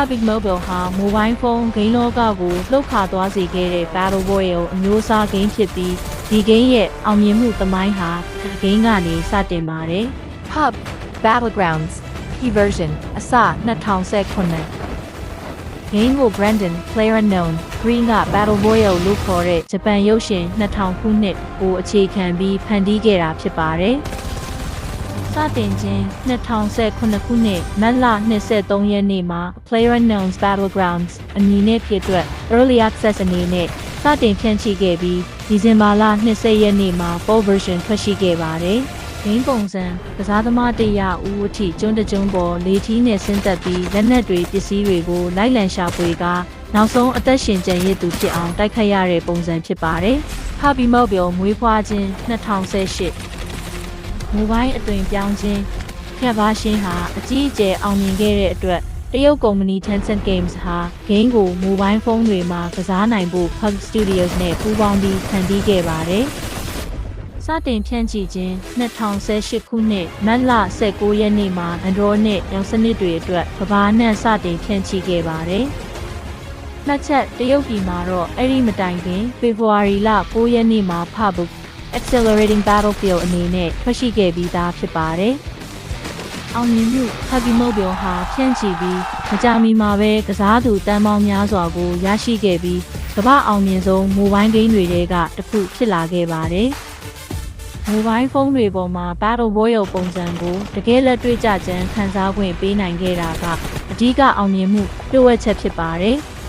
Habit Mobile ဟာမိုဘိုင်းဖုန်းဂိမ်းလောကကိုလှုပ်ခါသွားစေခဲ့တဲ့ Battle Royale အမျိုးအစားဂိမ်းဖြစ်ပြီးဒီဂိမ်းရဲ့အောင်မြင်မှုသမိုင်းဟာဒီဂိမ်းကနေစတင်ပါတယ် Pub Battlegrounds P version အစ2019ဂိမ်းကို Brandon Player Unknown Green က Battle Royale လို့ခေါ်တဲ့ဂျပန်ရုပ်ရှင်2000ခုနှစ်ကိုအခြေခံပြီးဖန်တီးခဲ့တာဖြစ်ပါတယ်။ စတင်ခြင်း2019ခုနှစ်မတ်လ23ရက်နေ့မှာ Player Unknown's Battlegrounds အမည်နဲ့ဖြစ်အတွက် Early Access အနေနဲ့စတင်ဖြန့်ချိခဲ့ပြီးဒီဇင်ဘာလ20ရက်နေ့မှာ Full Version ထွက်ရှိခဲ့ပါတယ်။ဂိမ်းပုံစံကစားသမားတရဦးအထိကျွန်းတကျွန်းပေါ်လေထီးနဲ့ဆင်းသက်ပြီးလက်နက်တွေပစ္စည်းတွေကိုလိုက်လံရှာဖွေကာနောက်ဆုံးအသက်ရှင်ကျန်ရစ်သူဖြစ်အောင်တိုက်ခတ်ရတဲ့ပုံစံဖြစ်ပါတယ်။ Happy Mobile မွေးဖွားခြင်း2018 မိုဘိုင်းအသွင်ပြောင်းခြင်းဖြတ်ပါရှင်းဟာအကြီးအကျယ်အောင်မြင်ခဲ့တဲ့အတွက်တရုတ်ကုမ္ပဏီ Tencent Games ဟာဂိမ်းကိုမိုဘိုင်းဖုန်းတွေမှာကစားနိုင်ဖို့ Pug Studios နဲ့ပူးပေါင်းပြီးဖန်တီးခဲ့ပါတယ်။စတင်ဖြန့်ချိခြင်း2018ခုနှစ်မတ်လ19ရက်နေ့မှာ Android နဲ့ရောင်စနစ်တွေအတွက်ကဘာနှံ့စတင်ဖြန့်ချိခဲ့ပါတယ်။နှစ်ချက်တရုတ်ပြည်မှာတော့အဲ့ဒီမတိုင်ခင်ဖေဖော်ဝါရီလ9ရက်နေ့မှာ Pabuk Accelerating Battlefield အနေနဲ့ထွက်ရှိခဲ့ပြီးသားဖြစ်ပါတယ်။အောင်မြင်မှု Happy Mobile ဟာဖြန့်ချိပြီးမကြာမီမှာပဲကစားသူတန်းပေါင်းများစွာကိုရရှိခဲ့ပြီးကမ္ဘာအောင်မြင်ဆုံးမိုဘိုင်းဂိမ်းတွေထဲကတစ်ခုဖြစ်လာခဲ့ပါတယ်။မိုဘိုင်းဖုန်းတွေပေါ်မှာ Battle Royale ပုံစံကိုတကယ်လက်တွေ့ကြချမ်းခန်းစား권ပေးနိုင်ခဲ့တာကအဓိကအောင်မြင်မှုပြည့်ဝက်ချက်ဖြစ်ပါတယ်။